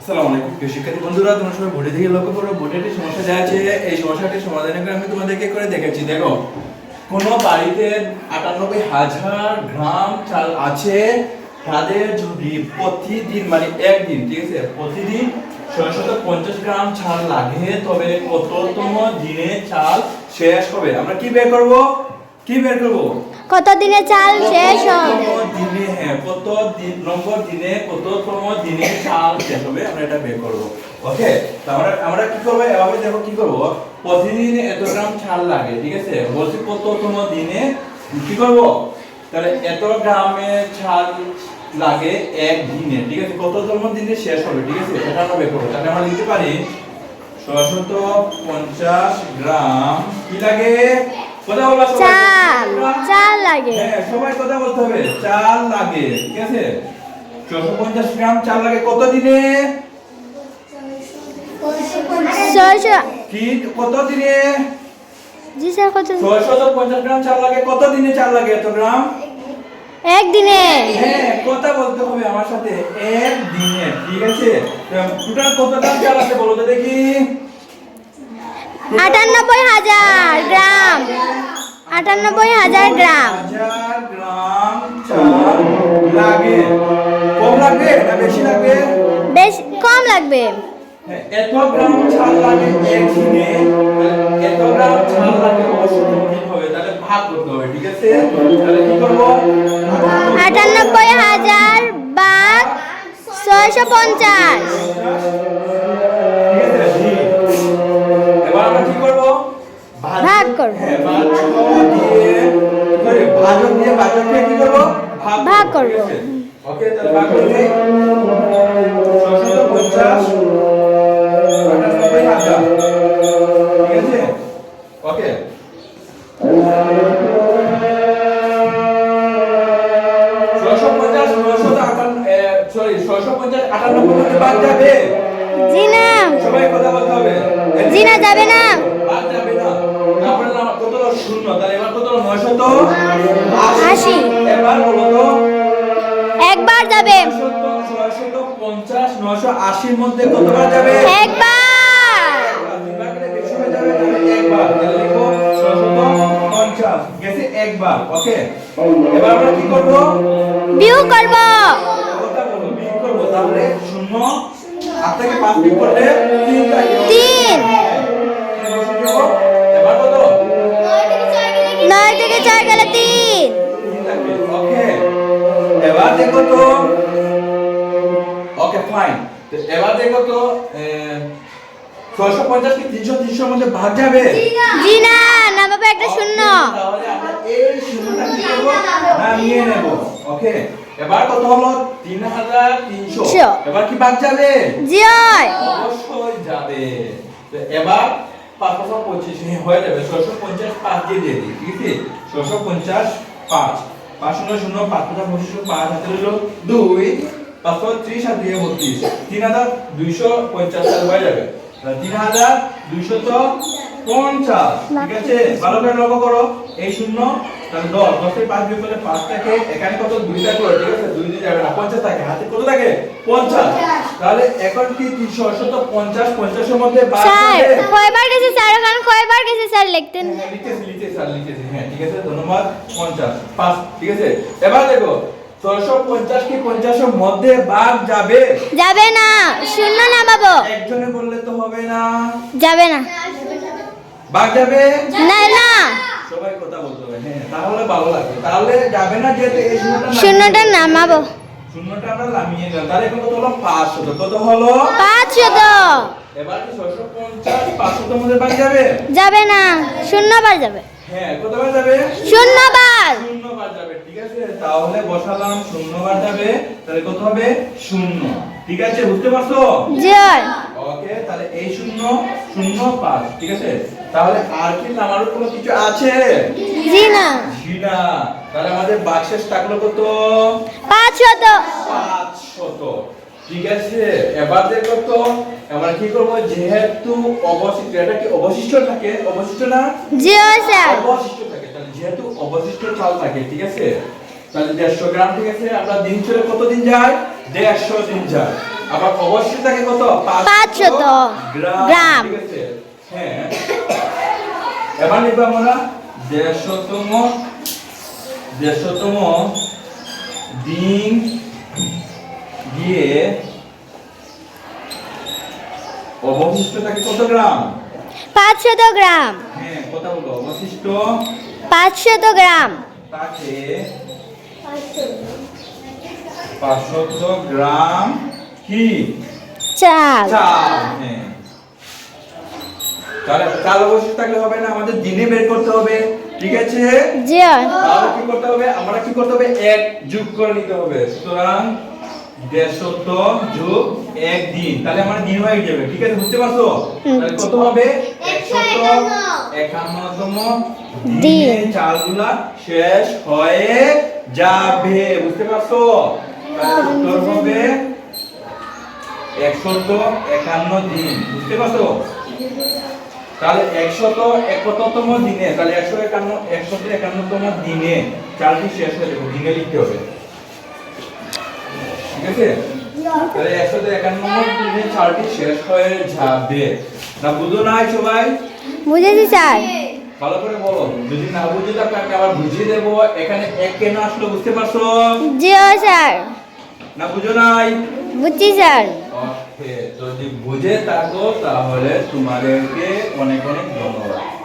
আসসালামু আলাইকুম, প্রিয় শিক্ষার্থী বন্ধুরা, তোমরা সবাই বোর্ডের দিকে লক্ষ্য করো বোর্ডে একটি সমস্যা দেওয়া আছে, এই সমস্যাটির সমাধান করে আমি তোমাদেরকে করে দেখাচ্ছি। দেখো, কোনো বাড়িতে আটানব্বই হাজার গ্রাম চাল আছে, তাদের যদি প্রতিদিন মানে একদিন, ঠিক আছে, প্রতিদিন ছয়শত পঞ্চাশ গ্রাম চাল লাগে, তবে কততম দিনে চাল শেষ হবে। আমরা কি বের করব? কি বের করব? কত দিনে চাল শেষ হবে? দিনে হ্যাঁ কত নম্বর দিনে কততম দিনে চাল শেষ হবে, আমরা এটা বের করব। ওকে আমরা আমরা কি করব? এভাবে দেখো কি করব? প্রতিদিন এত গ্রাম চাল লাগে, ঠিক আছে? বলছি কততম দিনে কি করব? তাহলে এত গ্রামে চাল লাগে এক দিনে, ঠিক আছে? কততম দিনে শেষ হবে, ঠিক আছে? এটা আমরা বের করব। তাহলে আমরা লিখতে পারি ছশত পঞ্চাশ গ্রাম কি লাগে? চাল চাল লাগে। হ্যাঁ সবাই কথা বলতে হবে। চাল লাগে ঠিক আছে? ছশো পঞ্চাশ গ্রাম চাল লাগে কত দিনে? কি কত দিনে? জি স্যার কত ছয়শত পঞ্চাশ গ্রাম চাল লাগে কত দিনে চাল লাগে এত গ্রাম? একদিনে হ্যাঁ কথা বলতে হবে আমার সাথে এক দিনে ঠিক আছে? টোটাল কত গ্রাম চাল আছে বলো তো দেখি। আটানব্বই হাজার গ্রাম। আটানব্বই হাজার গ্রাম। হাজার গ্রাম চাল লাগে। কম লাগবে না বেশি লাগবে? বেশ কম লাগবে। এত গ্রাম ছাল লাগে এক দিনে এত গ্রাম ছাল লাগে অবশ্যই হবে তাহলে ভাগ করতে হবে ঠিক আছে? তাহলে কি করব? আটানব্বই হাজার বাঘ ছয়শো পঞ্চাশ। করব। ভাগ করব? ওকে তাহলে ভাগ করে 650 ঠিক আছে ওকে পঞ্চাশ নয়শো সরি ছয়শো পঞ্চাশ আটানব্বই মধ্যে বাদ যাবে জি না সবাই কথা বলতে হবে জি না যাবে না বাদ যাবে না তারপরে না কত হলো শূন্য তাহলে এবার কত হলো নয়শো তো আশি। এবার বলো তো। একবার যাবে। পঞ্চাশ নয়শো আশির মধ্যে কতবার যাবে? একবার। একবার ওকে? এবার আমরা কি করব? বিউ করব। বিয়োগ করব। তাহলে শূন্য আট থেকে পাঁচ বিয়োগ করলে এবার দেখো তো ওকে ফাইন তো এবার দেখো তো ছয়শো পঞ্চাশ কি তিনশো তিনশোর মধ্যে ভাগ যাবে? জি না না বাবা একটা শূন্য। তাহলে আমরা এই শূন্যটা কি করব? নামিয়ে নেব। ওকে এবার কত হলো? তিন হাজার তিনশো। এবার কি ভাগ যাবে? জি হয়। অবশ্যই যাবে। তো এবার পাঁচ পাঁচশো পঁচিশ হয়ে যাবে। ছশো পঞ্চাশ পাঁচ দিয়ে দিয়ে দিই ঠিক আছে? ছশো পঞ্চাশ পাঁচ। তিন হাজার দুইশো পঞ্চাশ হয়ে ঠিক আছে ভালো লক্ষ্য করো এই শূন্য তাহলে দশ দশের পাঁচ বিয়োগ করলে এখানে কত দুই থাকল ঠিক আছে দুই দিয়ে যাবে না পঞ্চাশ থাকে হাতে কত থাকে পঞ্চাশ তাহলে এখন কি তিনশো শত পঞ্চাশ পঞ্চাশের মধ্যে বাদ? কয়বার গেছে স্যার? ওখানে কয়বার গেছে স্যার লিখতেন হ্যাঁ, স্যার হ্যাঁ ঠিক আছে ধন্যবাদ। পঞ্চাশ পাঁচ ঠিক আছে? এবার দেখো কি পঞ্চাশের মধ্যে বাদ যাবে? যাবে না শূন্য নামাবো। একজনে বললে তো হবে না। যাবে না। বাদ যাবে? না না। সবাই কথা বলতে হবে। হ্যাঁ তাহলে ভালো লাগবে। তাহলে যাবে না যেহেতু এই শূন্যটা শূন্যটা নামাবো। শূন্যটা আমরা নামিয়ে দিলাম তাহলে কত হলো? পাঁচ শত কত হলো? পাঁচ শত এবার কি ছয়শো পঞ্চাশ পাঁচশোর মধ্যে বাদ যাবে? যাবে না। শূন্য বার যাবে। হ্যাঁ কতবার যাবে? শূন্য বার শূন্য বার যাবে ঠিক আছে? তাহলে বসালাম শূন্য বার যাবে। তাহলে কত হবে? শূন্য। ঠিক আছে বুঝতে পারছ? জি। ওকে তাহলে এই শূন্য শূন্য পাঁচ ঠিক আছে? তাহলে আর কি নামার কোনো কিছু আছে? জি না জি না তাহলে আমাদের বাক্সেস থাকল কত? পাঁচ শত পাঁচ শত ঠিক আছে এবার দেখো তো আমরা কি করব? যেহেতু অবশিষ্ট এটা কি অবশিষ্ট থাকে? অবশিষ্ট না? জি স্যার। অবশিষ্ট থাকে তাহলে যেহেতু অবশিষ্ট চাল থাকে ঠিক আছে? তাহলে দেড়শো গ্রাম ঠিক আছে? আমরা দিন চলে কত দিন যায়? দেড়শো দিন যায়। আবার অবশ্যই থাকে কত? পাঁচশত গ্রাম। গ্রাম। ঠিক আছে? হ্যাঁ। এবার নিব আমরা দেড়শতম দেড়শতম দিন দিয়ে অবশিষ্ট থাকে কত গ্রাম? পাঁচশত গ্রাম। হ্যাঁ কথা বলো অবশিষ্ট? পাঁচশত গ্রাম। তাকে পাঁচশত গ্রাম কি? চাল। চাল হ্যাঁ। তাহলে চাল অবশ্যই থাকলে হবে না আমাদের দিনে বের করতে হবে। ঠিক আছে? জি তাহলে কি করতে হবে? আমরা কি করতে হবে? এক যোগ করে নিতে হবে। সুতরাং দেড়শত যোগ এক দিন তাহলে আমার দিন হয়ে যাবে। ঠিক আছে বুঝতে পারছ। তাহলে কত হবে? একশত একান্নতম দিন। চালগুলা শেষ হয়ে যাবে। বুঝতে পারছ? তাহলে উত্তর হবে একশত একান্ন দিন বুঝতে পারছ? তাহলে একশত একতম দিনে তাহলে একশো একান্ন একশত একান্নতম দিনে চালটি শেষ হয়ে যাবে দিনে লিখতে হবে। ঠিক আছে? তাহলে একশত একান্নতম দিনে চালটি শেষ হয়ে যাবে। না বুঝো নাই সবাই বুঝেছি স্যার। ভালো করে বলো। যদি না বুঝে থাকো আমি আবার বুঝিয়ে দেবো। এখানে এক কেন আসলো বুঝতে পারছ? জি স্যার। না বুঝো নাই? বুঝছি স্যার। ওকে যদি বুঝে থাকো তাহলে তোমাদেরকে অনেক অনেক ধন্যবাদ।